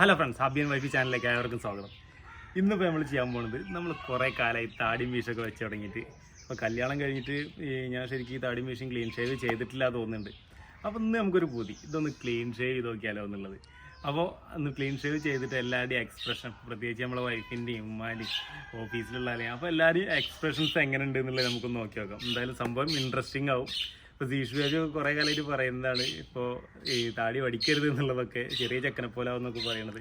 Hello friends ഹാബിയൻ Wi-Fi ചാനലിലേക്ക് ഏവർക്കും സ്വാഗതം. ഇന്നിപ്പോൾ നമ്മൾ ചെയ്യാൻ പോകുന്നത് നമ്മൾ കുറേ കാലമായി താടി മീശൊക്കെ വെച്ച് തുടങ്ങിയിട്ട്. അപ്പോൾ കല്യാണം കഴിഞ്ഞിട്ട് ഞാൻ ശരിക്കും ഈ താടി മീശയും ക്ലീൻ ഷേവ് ചെയ്തിട്ടില്ല തോന്നുന്നുണ്ട്. അപ്പോൾ ഇന്ന് നമുക്കൊരു പൂതി. ഇതൊന്ന് ക്ലീൻ ഷേവ് ചെയ്ത് നോക്കിയാലോ എന്നുള്ളത്. അപ്പോൾ ഒന്ന് ക്ലീൻ ഷേവ് ചെയ്തിട്ട് എല്ലാവരുടെയും എക്സ്പ്രഷൻ പ്രത്യേകിച്ച് നമ്മളെ വൈഫിന്റെയും ഉമ്മാന്റെയും ഓഫീസിലുള്ള ആരെയും അപ്പോൾ എല്ലാവരുടെയും എക്സ്പ്രഷൻസ് എങ്ങനെ ഉണ്ട് എന്നുള്ളത് നമുക്കൊന്ന് നോക്കി നോക്കാം. എന്തായാലും സംഭവം ഇൻട്രസ്റ്റിംഗ് ആവും. ഇപ്പോൾ സീഷു രാജു കുറേ കാലമായിട്ട് പറയുന്നതാണ് ഇപ്പോൾ ഈ താടി വടിക്കരുത് എന്നുള്ളതൊക്കെ ചെറിയ ചക്കനെ പോലെ ആവുന്നൊക്കെ പറയണത്.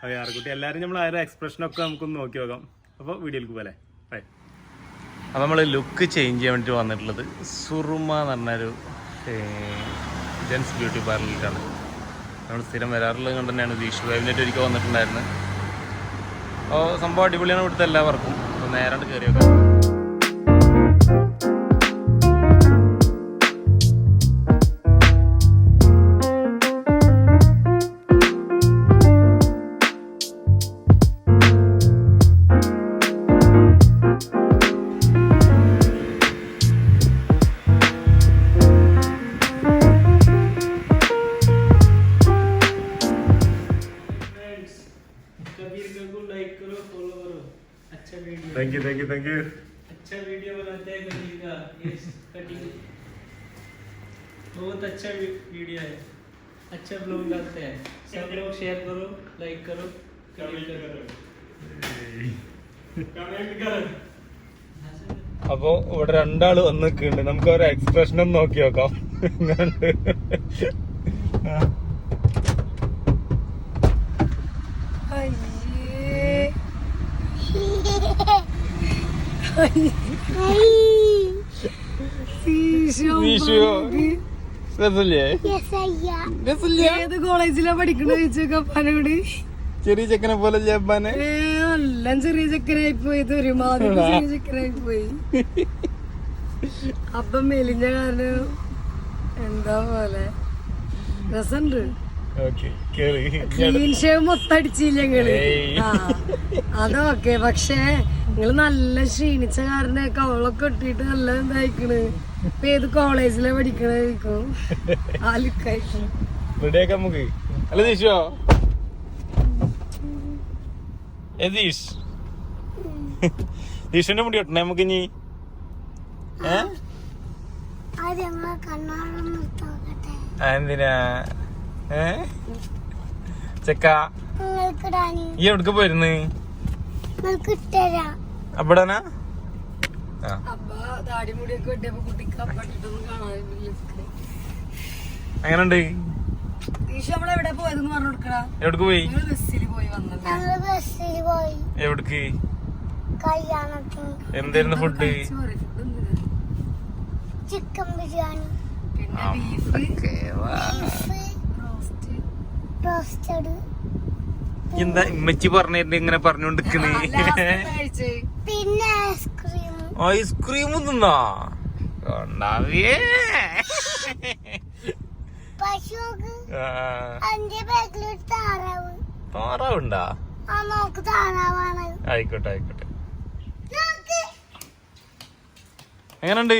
അപ്പോൾ ആർക്കുട്ടി എല്ലാവരും നമ്മൾ ആരുടെ എക്സ്പ്രഷനൊക്കെ നമുക്കൊന്ന് നോക്കി നോക്കാം. അപ്പോൾ വീഡിയോയിലേക്ക് പോലെ ബൈ അപ്പോൾ നമ്മൾ ലുക്ക് ചേഞ്ച് ചെയ്യാൻ വേണ്ടിയിട്ട് വന്നിട്ടുള്ളത് സുറുമ എന്ന് പറഞ്ഞൊരു ജെൻസ് ബ്യൂട്ടി പാർലറിലാണ് നമ്മൾ സ്ഥിരം വരാറുള്ളത് കൊണ്ട് തന്നെയാണ്. ദീക്ഷു അതിനായിട്ട് ഒരിക്കൽ വന്നിട്ടുണ്ടായിരുന്നത് അപ്പോൾ സംഭവം അടിപൊളിയാണ് ഇവിടുത്തെ എല്ലാവർക്കും. അപ്പോൾ നേരാണ്ട് കയറി अच्छा video thank you thank you thank you अच्छा वीडियो बनाते हैं कबीर का यस कटिंग बहुत अच्छा वी- वीडियो है अच्छा ब्लॉग डालते हैं सब लोग शेयर करो लाइक करो कमेंट करो कमेंट करो അപ്പോ ഇവിടെ രണ്ടാള് വന്ന് നിൽക്കുന്നുണ്ട് നമുക്ക് ഒരു എക്സ്പ്രഷൻ ഒന്ന് നോക്കി നോക്കാം എങ്ങനുണ്ട്? ഏത് കോളേജിലാ പഠിക്കണ ചോദിച്ചോക്കെ പനോട് ചെറിയ ചെക്കനെ പോലെ ജപ്പാനെ എല്ലാം ചെറിയ ചെക്കനായി പോയി. ഒരുമാതിരി ചെറിയ ചെക്കനായി പോയി. അപ്പൊ മെലിഞ്ഞ കാരണം എന്താ പോലെ? രസണ്ട്. ക്ലീൻ ഷേവ് മൊത്തം അടിച്ചില്ല ഞങ്ങൾ. അതൊക്കെ. പക്ഷേ നിങ്ങൾ നല്ല ക്ഷീണിച്ച കാരണം കവളൊക്കെ ഇട്ടിട്ട് നല്ല ഇതായിക്കണ് ഇപ്പൊ ഏത് കോളേജിലെ പഠിക്കണായിരിക്കും ആ ലുക്കായിരിക്കും റെഡിയാക്കാം നമുക്ക്. അല്ല ദീഷോ ഏ ദീഷ്? ദീഷിന്റെ മുടി വെട്ടണേ നമുക്ക് ഇനി എന്തിനാ ചെക്ക. ഈ എവിടക്ക് പോയിരുന്ന്? അവിടനാ ആ. അപ്പൊ താടിമുടിയൊക്കെ വെട്ടിയപ്പോ കുട്ടിക്ക് അപ്പട്ടിട്ടൊന്നും കാണാനില്ല എങ്ങനുണ്ട് എവിടക്ക് പോയി? ഞങ്ങൾ ബസ്സിൽ പോയി വന്നത്. ഞങ്ങൾ ബസ്സിൽ പോയി. എവിടക്ക്? എന്തായിരുന്നു ഫുഡ്. ചിക്കൻ ബിരിയാണി. പിന്നെ ബീഫ്. ബീഫ്. റോസ്റ്റ്. റോസ്റ്റഡ്. എന്താ ഇമ്മച്ചി പറഞ്ഞിട്ട് ഇങ്ങനെ പറഞ്ഞോണ്ടിരിക്കണേ? പിന്നെ ഐസ്ക്രീം. ഐസ്ക്രീം തിന്നാ? ഉണ്ടാവേ താറാവുണ്ടാ? ആയിക്കോട്ടെ ആയിക്കോട്ടെ. നോക്ക്. എങ്ങനുണ്ട്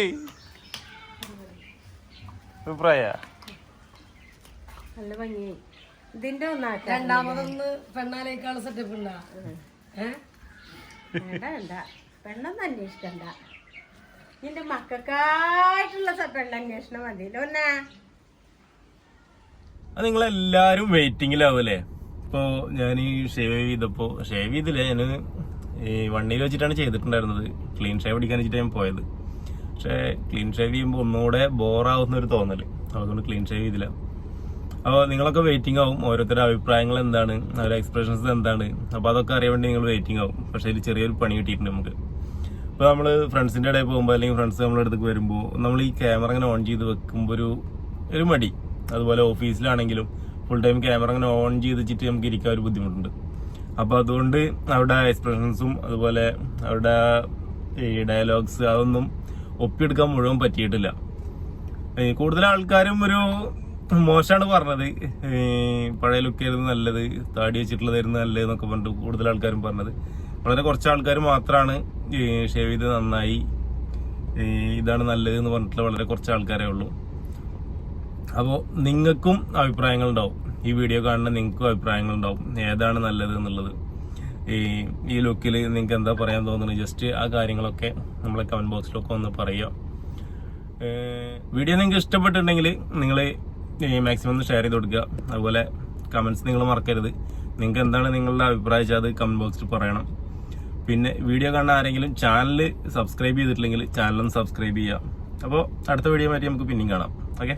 അഭിപ്രായ നല്ല ഭംഗിയായി. ഇതിന്റെ ഒന്നാട്ടെ. രണ്ടാമതൊന്ന് പെണ്ണാലേക്കാൾ സെറ്റപ്പ് ഉണ്ടാ വേണ്ട പെണ്ണൊന്നും അന്വേഷിക്കണ്ട. നിന്റെ മക്കൾക്കായിട്ടുള്ള പെണ്ണന്വേഷണം മതി. ഒന്നാ അത് നിങ്ങളെല്ലാരും വെയിറ്റിംഗിലാവൂലേ ഇപ്പോ ഞാൻ ഈ ഷേവ് ചെയ്തപ്പോ ഷേവ് ചെയ്തില്ലേ. ഞാൻ ഈ വണ്ടിയിൽ വെച്ചിട്ടാണ് ചെയ്തിട്ടുണ്ടായിരുന്നത്. ക്ലീൻ ഷേവ് അടിക്കാൻ വെച്ചിട്ട് ഞാൻ പോയത്. പക്ഷേ ക്ലീൻ ഷേവ് ചെയ്യുമ്പോൾ ഒന്നുകൂടെ ബോറാവുന്ന ഒരു തോന്നൽ. അതുകൊണ്ട് ക്ലീൻ ഷേവ് ചെയ്തില്ല. അപ്പോൾ നിങ്ങളൊക്കെ വെയിറ്റിംഗ് ആവും. ഓരോരുത്തരുടെ അഭിപ്രായങ്ങൾ എന്താണ്? അവരുടെ എക്സ്പ്രഷൻസ് എന്താണ് അപ്പോൾ അതൊക്കെ അറിയാൻ വേണ്ടി നിങ്ങൾ വെയിറ്റിംഗ് ആവും. പക്ഷേ ഇതിൽ ചെറിയൊരു പണി കിട്ടിയിട്ടുണ്ട് നമുക്ക്. ഇപ്പോൾ നമ്മൾ ഫ്രണ്ട്സിന്റെ ഇടയിൽ പോകുമ്പോൾ അല്ലെങ്കിൽ ഫ്രണ്ട്സ് നമ്മുടെ അടുത്തേക്ക് വരുമ്പോൾ നമ്മൾ ഈ ക്യാമറ ഇങ്ങനെ ഓൺ ചെയ്ത് വെക്കുമ്പോൾ ഒരു ഒരു മടി. അതുപോലെ ഓഫീസിലാണെങ്കിലും ഫുൾ ടൈം ക്യാമറ ഇങ്ങനെ ഓൺ ചെയ്ത് വെച്ചിട്ട് നമുക്ക് ഇരിക്കാൻ ഒരു ബുദ്ധിമുട്ടുണ്ട്. അപ്പോൾ അതുകൊണ്ട് അവരുടെ എക്സ്പ്രഷൻസും അതുപോലെ അവരുടെ ഈ ഡയലോഗ്സ് അതൊന്നും ഒപ്പിയെടുക്കാൻ മുഴുവൻ പറ്റിയിട്ടില്ല. കൂടുതൽ ആൾക്കാരും ഒരു മോശമാണ് പറഞ്ഞത്. പഴയ ലുക്കായിരുന്നു നല്ലത് താടി വെച്ചിട്ടുള്ളതായിരുന്നു നല്ലത് എന്നൊക്കെ പറഞ്ഞിട്ട് കൂടുതൽ ആൾക്കാരും പറഞ്ഞത്. വളരെ കുറച്ച് ആൾക്കാർ മാത്രമാണ് ഷേവ് ചെയ്ത് നന്നായി ഇതാണ് നല്ലത് എന്ന് പറഞ്ഞിട്ടുള്ള വളരെ കുറച്ച് ആൾക്കാരേ ഉള്ളൂ. അപ്പോൾ നിങ്ങൾക്കും അഭിപ്രായങ്ങൾ ഉണ്ടാവും ഈ വീഡിയോ കാണുന്ന നിങ്ങൾക്കും അഭിപ്രായങ്ങൾ ഉണ്ടാവും ഏതാണ് നല്ലത് എന്നുള്ളത്. ഈ ഈ ലുക്കിൽ നിങ്ങൾക്ക് എന്താ പറയാൻ തോന്നുന്നത്? ജസ്റ്റ് ആ കാര്യങ്ങളൊക്കെ നമ്മളെ കമന്റ് ബോക്സിലൊക്കെ ഒന്ന് പറയുക. വീഡിയോ നിങ്ങൾക്ക് ഇഷ്ടപ്പെട്ടിട്ടുണ്ടെങ്കിൽ നിങ്ങൾ മാക്സിമം ഒന്ന് ഷെയർ ചെയ്ത് കൊടുക്കുക. അതുപോലെ കമൻസ് നിങ്ങൾ മറക്കരുത്. നിങ്ങൾക്ക് എന്താണ് നിങ്ങളുടെ അഭിപ്രായം അത് കമന്റ് ബോക്സിൽ പറയണം. പിന്നെ വീഡിയോ കാണാൻ ആരെങ്കിലും ചാനൽ സബ്സ്ക്രൈബ് ചെയ്തിട്ടില്ലെങ്കിൽ ചാനലൊന്ന് സബ്സ്ക്രൈബ് ചെയ്യുക. അപ്പോൾ അടുത്ത വീഡിയോ മാറ്റി നമുക്ക് പിന്നെയും കാണാം. ഓക്കെ